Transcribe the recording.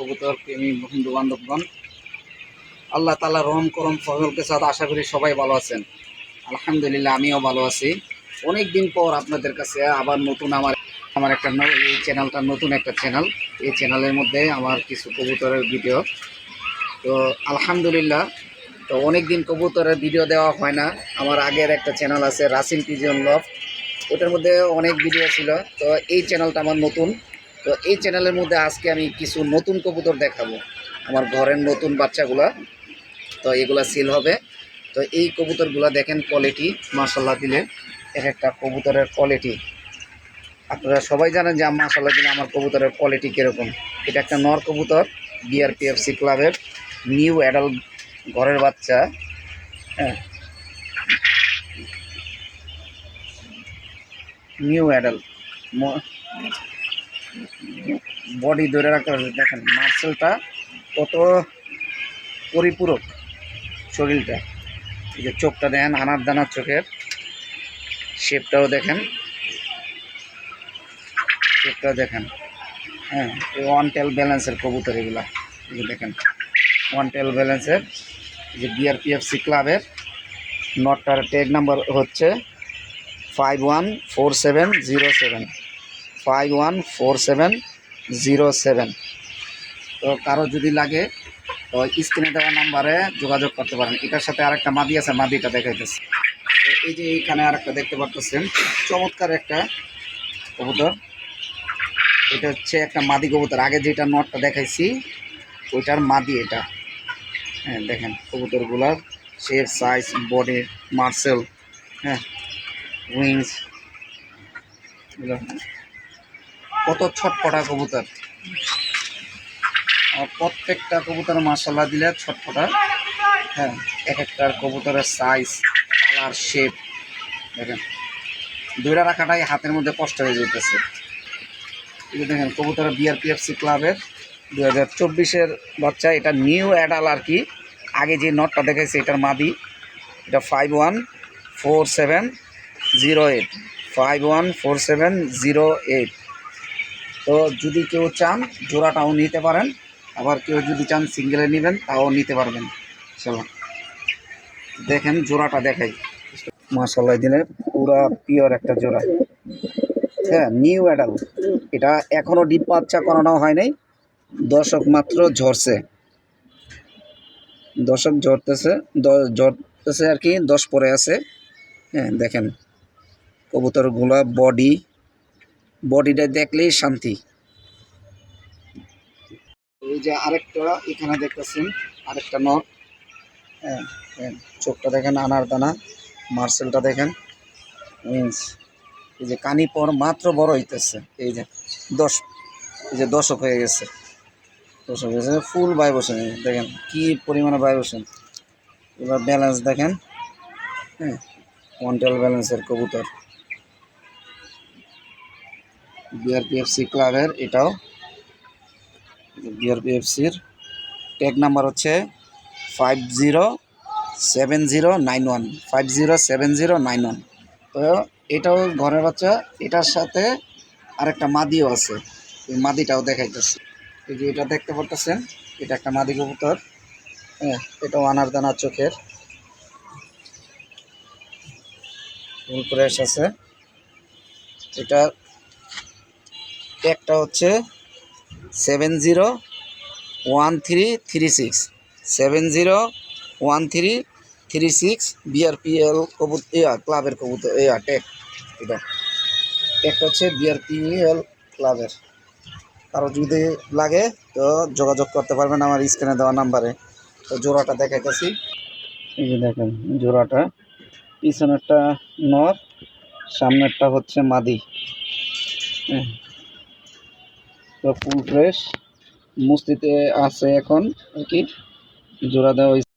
কবুতর প্রেমী বন্ধু বান্ধবগণ আল্লাহ তালা রহম করম ফজলকে সাথে আশা করি সবাই ভালো আছেন। আলহামদুলিল্লাহ, আমিও ভালো আছি। অনেক দিন পর আপনাদের কাছে আবার নতুন আমার আমার একটা এই চ্যানেলটা, নতুন একটা চ্যানেল। এই চ্যানেলের মধ্যে আমার কিছু কবুতরের ভিডিও। তো আলহামদুলিল্লাহ, তো অনেক দিন কবুতরের ভিডিও দেওয়া হয় না। আমার আগের একটা চ্যানেল আছে, রাসিন পিজিয়ন লভ। ওটার মধ্যে অনেক ভিডিও ছিল। তো এই চ্যানেলটা আমার নতুন। তো এই চ্যানেলের মধ্যে আজকে আমি কিছু নতুন কবুতর দেখাবো, আমার ঘরের নতুন বাচ্চাগুলা। তো এগুলা সেল হবে। তো এই কবুতরগুলা দেখেন কোয়ালিটি মাসাল্লাহ দিলে এক একটা কবুতরের কোয়ালিটি আপনারা সবাই জানেন যে মাসাল্লাহ দিলে আমার কবুতরের কোয়ালিটি কীরকম। এটা একটা নর কবুতর বিআরপিএফসি ক্লাবের নিউ অ্যাডাল্ট ঘরের বাচ্চা। হ্যাঁ। নিউ অ্যাডাল্ট বডি ধরে রাখতে হবে। দেখেন মার্সেলটা কত পরিপূরক শরীরটা। এই যে চোখটা দেখেন, আনার দানার চোখের শেপটাও দেখেন। শেপটাও দেখেন। হ্যাঁ ওয়ান টেল ব্যালেন্সের কবুতর এগুলা। এই যে দেখেন ওয়ান টেল ব্যালেন্সের যে বিআরপিএফসি ক্লাবের নটটার ট্যাগ নাম্বার হচ্ছে five one four seven zero seven five one four seven zero seven তো কারও যদি লাগে, তো স্ক্রিনে দেওয়া নাম্বারে যোগাযোগ করতে পারেন। এটার সাথে আরেকটা মাদি আছে, মাদিটা দেখাইতেছে। তো এই যে এইখানে আরেকটা দেখতে পারতেছেন, চমৎকার একটা কবুতর। এটা হচ্ছে একটা মাদি কবুতর। আগে যেটা নটটা দেখাইছি, ওইটার মাদি এটা। হ্যাঁ দেখেন কবুতরগুলার শেপ সাইজ বডি মার্সেল হ্যাঁ উইংস কত ছটপটা কবুতর। প্রত্যেকটা কবুতর মাসাল্লাহ দিলে ছটপটা হ্যাঁ এক একটার কবুতরের সাইজ কালার শেপ দেখেন। দুইটা রাখাটাই হাতের মধ্যে কষ্ট হয়ে যেতেছে এই দেখেন কবুতরের বিআরপিএফসি ক্লাবের দু হাজার চব্বিশের বাচ্চা, এটা নিউ অ্যাডাল আর কি। আগে যে নটটা দেখেছি এটার মাদি, এটা five one four seven zero eight five one four seven zero eight তো যদি কেউ চান, জোড়াটাও নিতে পারেন। আবার কেউ যদি চান, সিঙ্গেলে নেবেন, তাও নিতে পারবেন। চলো দেখেন, জোড়াটা দেখাই। মাসাল্লাহ দিলে পুরা পিওর একটা জোড়া। হ্যাঁ নিউ অ্যাডাল এটা এখনও ডিপ বাচ্চা করানো হয় নাই। দশক মাত্র ঝরছে। দশক ঝরতেছে ঝরতেছে আর কি, দশ পরে আছে। হ্যাঁ দেখেন। কবুতরগুলা বডি বডিটা দেখলেই শান্তি। এই যে আরেকটা এখানে দেখতেছেন আরেকটা নট হ্যাঁ হ্যাঁ, চোখটা দেখেন আনার দানা মার্সেলটা দেখেন। উইংস এই যে কানি পর মাত্র বড় হইতেছে। এই যে দশ এই যে দশক হয়ে গেছে। দশক হয়ে গেছে ফুল ভাইব্রেশন দেখেন কি পরিমাণে ভাইব্রেশন। এবার ব্যালেন্স দেখেন। হ্যাঁ ওয়ান্টেল ব্যালেন্সের কবুতর। বিআরপিএফসি ক্লাবের এটাও। বিআরপিএফসির ট্যাগ নাম্বার হচ্ছে five zero seven zero nine one five zero seven zero nine one তো এটাও ঘরের বাচ্চা, এটার সাথে আরেকটা মাদিও আছে। এই মাদিটাও দেখাইতেছে। এই যে এটা দেখতে পারতেছেন, এটা একটা মাদি কবুতর। হ্যাঁ এটাও আনার দানার চোখের। ফুল ফ্রেশ আছে। এটা একটা হচ্ছে seven zero one three three six. Seven zero one three three six BRPL কবুত ইয়া ক্লাবের কবুতর ইয়া টেক, এটা। টেকটা হচ্ছে বিআরপিএল ক্লাবের। কারও যদি লাগে তো যোগাযোগ করতে পারবেন আমার স্ক্রিনে দেওয়া নাম্বারে। তো জোড়াটা দেখাইতেছি। এই যে দেখেন, জোড়াটা। পিছনেরটা নর, সামনেরটা হচ্ছে মাদি। তো ফুল ফ্রেশ মুস্তিতে আছে এখন কি জোড়া দেওয়া হয়েছে।